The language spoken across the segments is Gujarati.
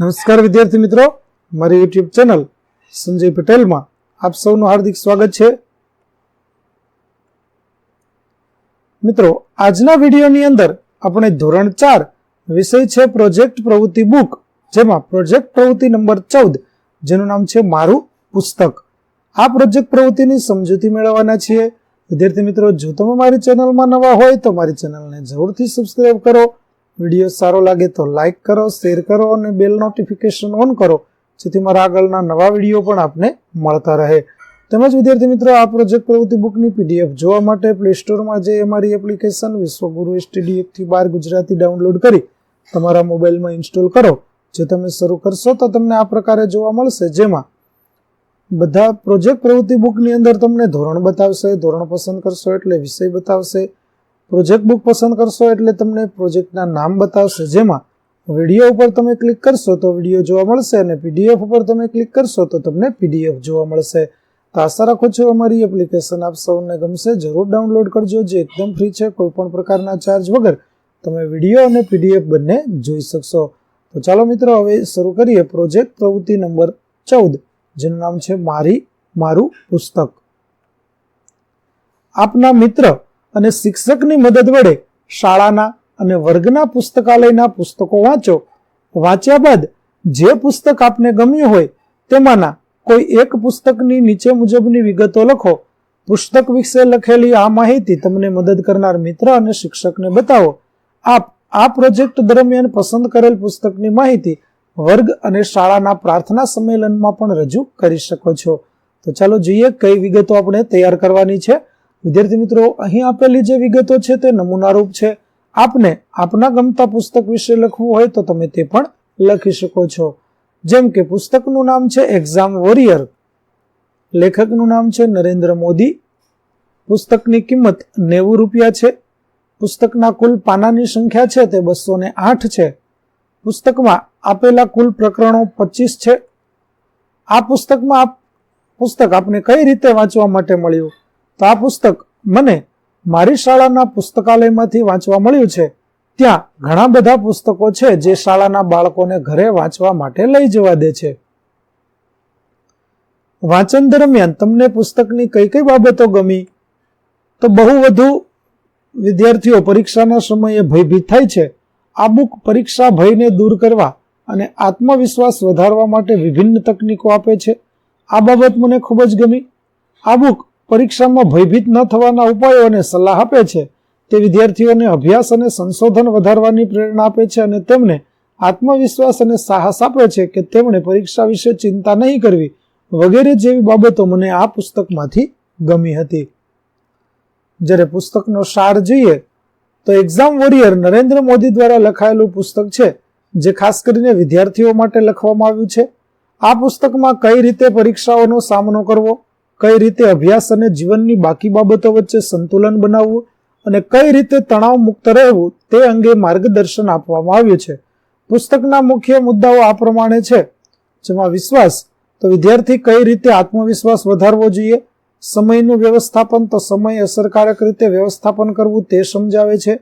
નમસ્કાર વિદ્યાર્થી મિત્રો. મારી યુટ્યુબ ચેનલ સંજય પટેલમાં આપ સૌનું હાર્દિક સ્વાગત છે. મિત્રો, આજના વિડીયોની અંદર આપણે ધોરણ ચાર વિષય છે પ્રોજેક્ટ પ્રવૃત્તિ બુક, જેમાં પ્રોજેક્ટ પ્રવૃત્તિ નંબર ચૌદ, જેનું નામ છે મારું પુસ્તક. આ પ્રોજેક્ટ પ્રવૃત્તિની સમજૂતી મેળવવાના છીએ. વિદ્યાર્થી મિત્રો, જો તમે મારી ચેનલમાં નવા હોય તો મારી ચેનલને જરૂરથી સબસ્ક્રાઈબ કરો. વીડિયો સારો લાગે તો લાઇક કરો શેર કરો અને બેલ નોટિફિકેશન ઓન કરો, જેથી મારા આગળના નવા વીડિયો પણ આપને મળતા રહે. તેમજ વિદ્યાર્થી મિત્રો, આ પ્રોજેક્ટ પ્રવૃત્તિ બુકની પીડીએફ જોવા માટે પ્લે સ્ટોરમાં જે અમારી એપ્લિકેશન વિશ્વગુરુ એસટીડી એકથી બાર ગુજરાતી ડાઉનલોડ કરી તમારા મોબાઈલમાં ઇન્સ્ટોલ કરો, જે તમે શરૂ કરશો તો તમને આ પ્રકારે જોવા મળશે. જેમાં બધા પ્રોજેક્ટ પ્રવૃત્તિ બુકની અંદર તમને ધોરણ બતાવશે, ધોરણ પસંદ કરશો એટલે વિષય બતાવશે પ્રોજેક્ટ બુક પસંદ કરશો એટલે તમને પ્રોજેક્ટના નામ બતાવશે. જેમાં વીડિયો ઉપર તમે ક્લિક કરશો તો વીડિયો જોવા મળશે અને પીડીએફ ઉપર તમે ક્લિક કરશો તો તમને પીડીએફ જોવા મળશે. તો આશા રાખું છું અમારી એપ્લિકેશન આપ સૌને ગમશે. જરૂર ડાઉનલોડ કરજો. જે એકદમ ફ્રી છે, કોઈ પણ પ્રકારના ચાર્જ વગર તમે વીડિયો અને પીડીએફ બંને જોઈ શકશો. તો ચાલો મિત્રો, હવે શરૂ કરીએ. પ્રોજેક્ટ પ્રવૃત્તિ નંબર ચૌદ, જેનું નામ છે મારી મારું પુસ્તક. આપના મિત્ર અને શિક્ષકની મદદ વડે શાળાના અને વર્ગના પુસ્તકાલયના પુસ્તકો વાંચો. વાંચ્યા બાદ જે પુસ્તક આપને ગમ્યું હોય તેમાંના કોઈ એક પુસ્તકની નીચે મુજબની વિગતો લખો. પુસ્તક વિશે લખેલી આ માહિતી તમને મદદ કરનાર મિત્ર અને શિક્ષકને બતાવો. આપ આ પ્રોજેક્ટ દરમિયાન પસંદ કરેલ પુસ્તકની માહિતી વર્ગ અને શાળાના પ્રાર્થના સંમેલનમાં પણ રજૂ કરી શકો છો. તો ચાલો જોઈએ કઈ વિગતો આપણે તૈયાર કરવાની છે. વિદ્યાર્થી મિત્રો, અહીં આપેલી જે વિગતો છે તે નમૂનારૂપ છે. આપને આપના ગમતા પુસ્તક વિશે લખવું હોય તો તમે તે પણ લખી શકો છો. જેમ કે પુસ્તકનું નામ છે એક્ઝામ વોરિયર લેખકનું નામ છે નરેન્દ્ર મોદી. પુસ્તકની કિંમત નેવું રૂપિયા છે. પુસ્તકના કુલ પાનાની સંખ્યા છે તે બસો ને આઠ છે. પુસ્તકમાં આપેલા કુલ પ્રકરણો પચીસ છે. આ પુસ્તકમાં પુસ્તક આપને કઈ રીતે વાંચવા માટે મળ્યું? તો આ પુસ્તક મને મારી શાળાના પુસ્તકાલયમાંથી વાંચવા મળ્યું છે. ત્યાં ઘણા બધા પુસ્તકો છે જે શાળાના બાળકોને ઘરે વાંચવા માટે લઈ જવા દે છે. વાંચન દરમિયાન તમને પુસ્તકની કઈ કઈ બાબતો ગમી? તો બહુ વધુ વિદ્યાર્થીઓ પરીક્ષાના સમયે ભયભીત થાય છે. આ બુક પરીક્ષા ભયને દૂર કરવા અને આત્મવિશ્વાસ વધારવા માટે વિભિન્ન તકનીકો આપે છે. આ બાબત મને ખૂબ જ ગમી. આ બુક પરીક્ષામાં ભયભીત ન થવાના ઉપાયો અને સલાહ આપે છે, તે વિદ્યાર્થીઓને અભ્યાસ અને સંશોધન વધારવાની પ્રેરણા આપે છે અને તેમને આત્મવિશ્વાસ અને સાહસ આપે છે કે તેમણે પરીક્ષા વિશે ચિંતા નહીં કરવી વગેરે જેવી બાબતો મને આ પુસ્તકમાંથી ગમી હતી. જ્યારે પુસ્તકનો સાર જોઈએ, તો એક્ઝામ વોરિયર નરેન્દ્ર મોદી દ્વારા લખાયેલું પુસ્તક છે, જે ખાસ કરીને વિદ્યાર્થીઓ માટે લખવામાં આવ્યું છે. આ પુસ્તકમાં કઈ રીતે પરીક્ષાઓનો સામનો કરવો કઈ રીતે અભ્યાસ અને જીવનની બાકી બાબતો વચ્ચે સંતુલન બનાવવું અને કઈ રીતે તણાવ મુક્ત રહેવું તે અંગે માર્ગદર્શન આપવામાં આવ્યું છે. પુસ્તકના મુખ્ય મુદ્દાઓ આ પ્રમાણે છે. જેમાં વિશ્વાસ, તો વિદ્યાર્થી કઈ રીતે આત્મવિશ્વાસ વધારવો જોઈએ? સમયનું વ્યવસ્થાપન, તો સમય અસરકારક રીતે વ્યવસ્થાપન કરવું તે સમજાવે છે.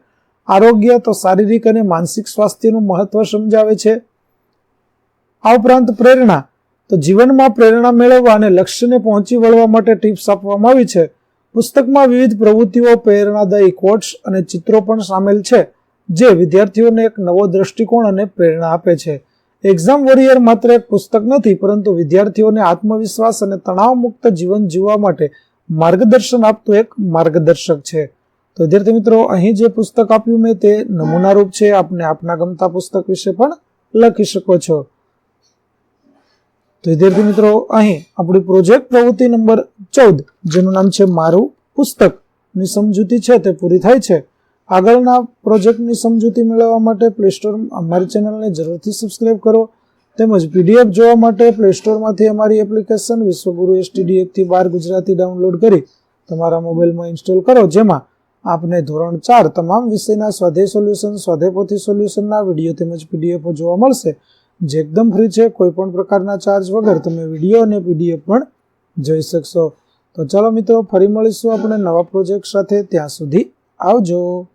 આરોગ્ય, તો શારીરિક અને માનસિક સ્વાસ્થ્યનું મહત્વ સમજાવે છે. આ ઉપરાંત પ્રેરણા તો જીવનમાં પ્રેરણા મેળવવા અને લક્ષ્યને પહોંચી વળવા માટે ટિપ્સ આપવામાં આવી છે. પુસ્તકમાં વિવિધ પ્રવૃત્તિઓ, પ્રેરણાદાયી કોટ્સ અને ચિત્રો પણ સામેલ છે, જે વિદ્યાર્થીઓને એક નવો દ્રષ્ટિકોણ અને પ્રેરણા આપે છે. એક્ઝામ વોરિયર માત્ર એક પુસ્તક નથી, પરંતુ વિદ્યાર્થીઓને આત્મવિશ્વાસ અને તણાવ મુક્ત જીવન જીવવા માટે માર્ગદર્શન આપતું એક માર્ગદર્શક છે. તો વિદ્યાર્થી મિત્રો, અહીં જે પુસ્તક આપ્યું મેં તે નમૂનારૂપ છે. આપને આપના ગમતા પુસ્તક વિશે પણ લખી શકો છો. તો વિદ્યાર્થી મિત્રો, અહીં આપણી પ્રોજેક્ટ પ્રવૃત્તિ નંબર ચૌદ, જેનું નામ છે મારું પુસ્તક. ની સમજૂતી છે તે પૂરી થાય છે. આગળના પ્રોજેક્ટની સમજૂતી મેળવવા માટે પ્લે સ્ટોર અમારી ચેનલને જરૂરથી સબસ્ક્રાઇબ કરો. તેમજ પીડીએફ જોવા માટે પ્લે સ્ટોરમાંથી અમારી એપ્લિકેશન વિશ્વગુરુ એસટીડી એકથી બાર ગુજરાતી ડાઉનલોડ કરી તમારા મોબાઈલમાં ઇન્સ્ટોલ કરો. જેમાં આપને ધોરણ ચાર તમામ વિષયના સ્વાધ્યાય સોલ્યુશન સ્વાધ્યાયપોથી સોલ્યુશનના વીડિયો તેમજ પીડીએફો જોવા મળશે. જે એકદમ ફ્રી છે, કોઈ પણ પ્રકારના ચાર્જ વગર તમે વીડિયો અને પીડીએફ પણ જોઈ શકશો. તો ચાલો મિત્રો, ફરી મળીશું આપણે નવા પ્રોજેક્ટ સાથે. ત્યાં સુધી આવજો.